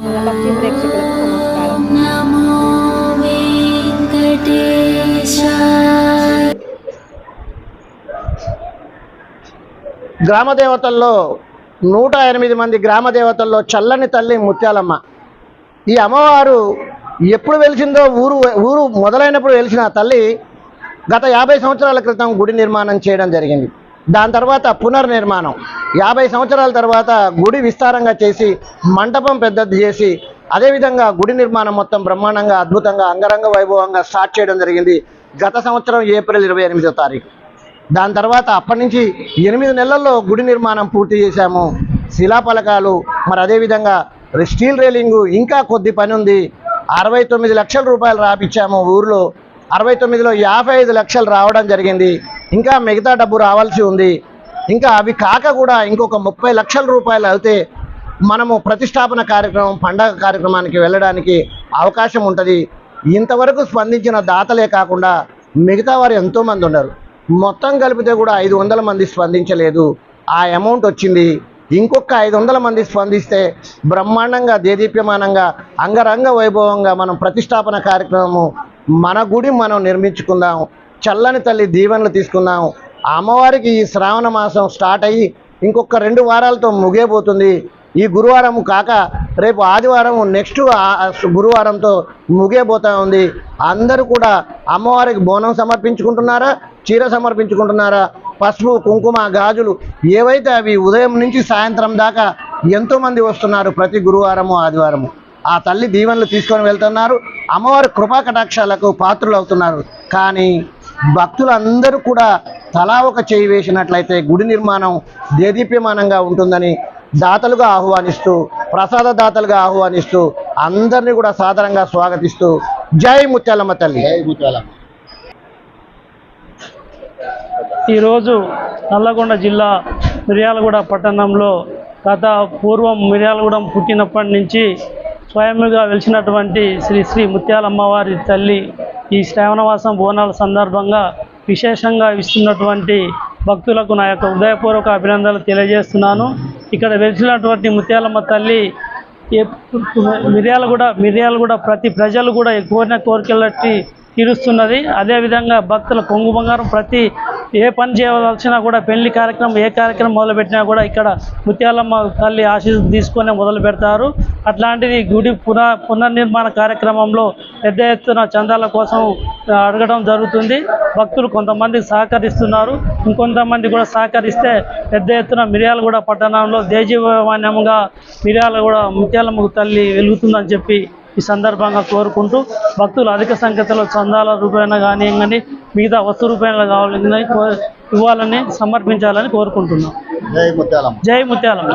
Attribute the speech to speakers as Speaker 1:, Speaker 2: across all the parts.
Speaker 1: లక్ష్మీ ప్రేక్షకులకు నమస్కారం.
Speaker 2: గ్రామ దేవతల్లో నూట ఎనిమిది మంది గ్రామ దేవతల్లో చల్లని తల్లి ముత్యాలమ్మ. ఈ అమ్మవారు ఎప్పుడు వెలిసిందో ఊరు ఊరు మొదలైనప్పుడు వెలిసిన తల్లి గత యాభై సంవత్సరాల క్రితం గుడి నిర్మాణం చేయడం జరిగింది. దాని తర్వాత పునర్నిర్మాణం. యాభై సంవత్సరాల తర్వాత గుడి విస్తారంగా చేసి మంటపం పెద్దది చేసి అదేవిధంగా గుడి నిర్మాణం మొత్తం బ్రహ్మాండంగా అద్భుతంగా అంగరంగ వైభవంగా స్టార్ట్ చేయడం జరిగింది గత సంవత్సరం ఏప్రిల్ ఇరవై ఎనిమిదో తారీఖు. దాని తర్వాత అప్పటి నుంచి ఎనిమిది నెలల్లో గుడి నిర్మాణం పూర్తి చేశాము. శిలాఫలకాలు మరి అదేవిధంగా స్టీల్ రేలింగు ఇంకా కొద్ది పని ఉంది. అరవై తొమ్మిది లక్షల రూపాయలు రాపిచ్చాము ఊర్లో. అరవై తొమ్మిదిలో యాభై ఐదు లక్షలు రావడం జరిగింది. ఇంకా మిగతా డబ్బు రావాల్సి ఉంది. ఇంకా అవి కాక కూడా ఇంకొక ముప్పై లక్షల రూపాయలు అయితే మనము ప్రతిష్టాపన కార్యక్రమం పండగ కార్యక్రమానికి వెళ్ళడానికి అవకాశం ఉంటుంది. ఇంతవరకు స్పందించిన దాతలే కాకుండా మిగతా వారు ఎంతోమంది ఉన్నారు. మొత్తం కలిపితే కూడా ఐదు వందల మంది స్పందించలేదు. ఆ అమౌంట్ వచ్చింది. ఇంకొక ఐదు వందల మంది స్పందిస్తే బ్రహ్మాండంగా దేదీప్యమానంగా అంగరంగ వైభవంగా మనం ప్రతిష్టాపన కార్యక్రమము మన గుడి మనం నిర్మించుకుందాం. చల్లని తల్లి దీవెనలు తీసుకున్నాము. అమ్మవారికి ఈ శ్రావణ మాసం స్టార్ట్ అయ్యి ఇంకొక రెండు వారాలతో ముగియబోతుంది. ఈ గురువారం కాక రేపు ఆదివారం నెక్స్ట్ గురువారంతో ముగియబోతా ఉంది. అందరూ కూడా అమ్మవారికి బోనం సమర్పించుకుంటున్నారా? చీర సమర్పించుకుంటున్నారా? పసుపు కుంకుమ గాజులు ఏవైతే అవి ఉదయం నుంచి సాయంత్రం దాకా ఎంతోమంది వస్తున్నారు ప్రతి గురువారము ఆదివారము. ఆ తల్లి దీవెనలు తీసుకొని వెళ్తున్నారు. అమ్మవారి కృపా కటాక్షాలకు పాత్రులు అవుతున్నారు కానీ భక్తులందరూ కూడా తలా ఒక చేయి వేసినట్లయితే గుడి నిర్మాణం దేదీప్యమానంగా ఉంటుందని దాతలుగా ఆహ్వానిస్తూ ప్రసాద దాతలుగా ఆహ్వానిస్తూ అందరినీ కూడా సాదరంగా స్వాగతిస్తూ జై ముత్యాలమ్మ తల్లి.
Speaker 3: ఈరోజు నల్లగొండ జిల్లా మిర్యాలగూడ పట్టణంలో గత పూర్వం మిర్యాలగూడెం పుట్టినప్పటి నుంచి స్వయంగా వెలిసినటువంటి శ్రీ శ్రీ ముత్యాలమ్మవారి తల్లి ఈ శ్రావణవాసం బోనాల సందర్భంగా విశేషంగా ఇస్తున్నటువంటి భక్తులకు నా యొక్క హృదయపూర్వక అభినందనలు తెలియజేస్తున్నాను. ఇక్కడ వెలిసినటువంటి ముత్యాలమ్మ తల్లి మిర్యాలగూడ మిర్యాలగూడ ప్రతి ప్రజలు కూడా కోరిన కోరికలట్టి తీరుస్తున్నది. అదేవిధంగా భక్తుల కొంగు బంగారం ప్రతి ఏ పని చేయవలసినా కూడా పెళ్ళి కార్యక్రమం ఏ కార్యక్రమం మొదలుపెట్టినా కూడా ఇక్కడ ముత్యాలమ్మ తల్లి ఆశీస్సు తీసుకొని మొదలు పెడతారు. అట్లాంటిది గుడి పునః పునర్నిర్మాణ కార్యక్రమంలో పెద్ద ఎత్తున చందాల కోసం అడగడం జరుగుతుంది. భక్తులు కొంతమంది సహకరిస్తున్నారు. ఇంకొంతమంది కూడా సహకరిస్తే పెద్ద ఎత్తున మిర్యాలగూడ పట్టణంలో దేజీవమాన్యంగా మిర్యాలగూడ ముత్యాలమ్మ తల్లి వెలుగుతుందని చెప్పి ఈ సందర్భంగా కోరుకుంటూ భక్తులు అధిక సంఖ్యలో చందాల రూపాయన కానీ కానీ మిగతా వస్తు రూపాయలు కావాలని ఇవ్వాలని సమర్పించాలని కోరుకుంటున్నాం.
Speaker 2: జై ముత్యాలమ్మ.
Speaker 3: జై ముత్యాలమ్మ.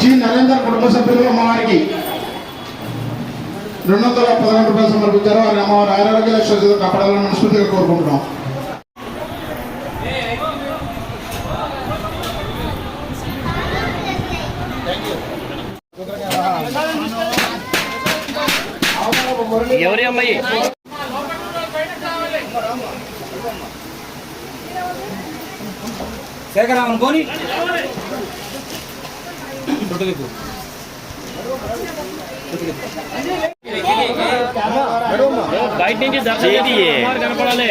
Speaker 4: జి నరేందర్ కుటుంబ సభ్యులు అమ్మవారికి రెండు వందల పదకొండు రూపాయలు సమర్పించారు. వారి అమ్మవారి ఆరోగ్య లక్ష్యాలు కాపాడాలని మనస్ఫూర్తిగా కోరుకుంటున్నాం.
Speaker 5: ఎవరి అమ్మాయి? శేఖరామన్ పోని.
Speaker 3: బయట నుంచి దర్శనం కనపడాలి.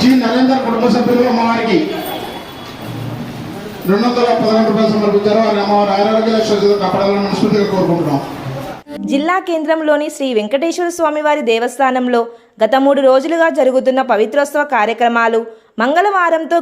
Speaker 4: జి నరేందర్ కుటుంబ సభ్యులు అమ్మవారికి రెండు వందల పదకొండు రూపాయలు సమర్పించారు. వారి అమ్మవారి ఆరోగ్య లక్ష్యాలతో కాపాడాలని మనస్ఫూర్తిగా కోరుకుంటున్నాం.
Speaker 6: జిల్లా కేంద్రంలోని శ్రీ వెంకటేశ్వర స్వామివారి దేవస్థానంలో గత మూడు రోజులుగా జరుగుతున్న పవిత్రోత్సవ కార్యక్రమాలు మంగళవారంతో